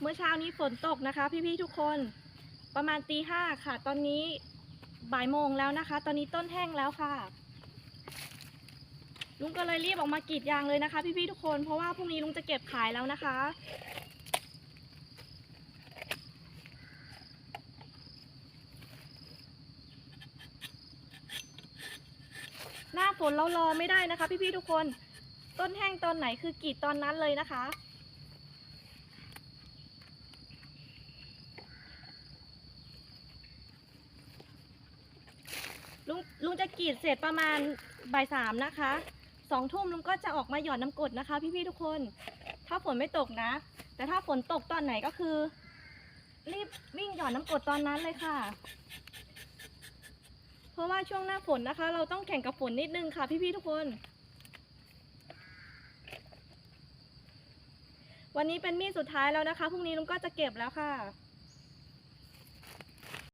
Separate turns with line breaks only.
เมื่อเช้านี้ฝนตกนะคะ พี่ๆทุกคนประมาณตีห้าค่ะ ตอนนี้บ่ายโมงแล้วนะคะ ตอนนี้ต้นแห้งแล้วค่ะ ลุงก็เลยรีบออกมากรีดยางเลยนะคะ พี่ๆทุกคนเพราะว่าพรุ่งนี้ลุงจะเก็บขายแล้วนะคะ หน้าฝนเรารอไม่ได้นะคะ พี่ๆทุกคน ต้นแห้งตอนไหนคือกรีดตอนนั้นเลยนะคะ ลุงลุงจะกรีดเสร็จประมาณบ่ายสามนะคะสองทุ่มลุงก็จะออกมาหย่อดน้ำกรดนะคะ พี่ๆทุกคน ถ้าฝนไม่ตกนะ แต่ถ้าฝนตกตอนไหนก็คือ รีบวิ่งหย่อดน้ำกรดตอนนั้นเลยค่ะ เพราะว่าช่วงหน้าฝนนะคะ เราต้องแข่งกับฝนนิดนึงค่ะ พี่ๆทุกคน วันนี้เป็นมีดสุดท้ายแล้วนะคะพรุ่งนี้ลุงก็จะเก็บแล้วค่ะ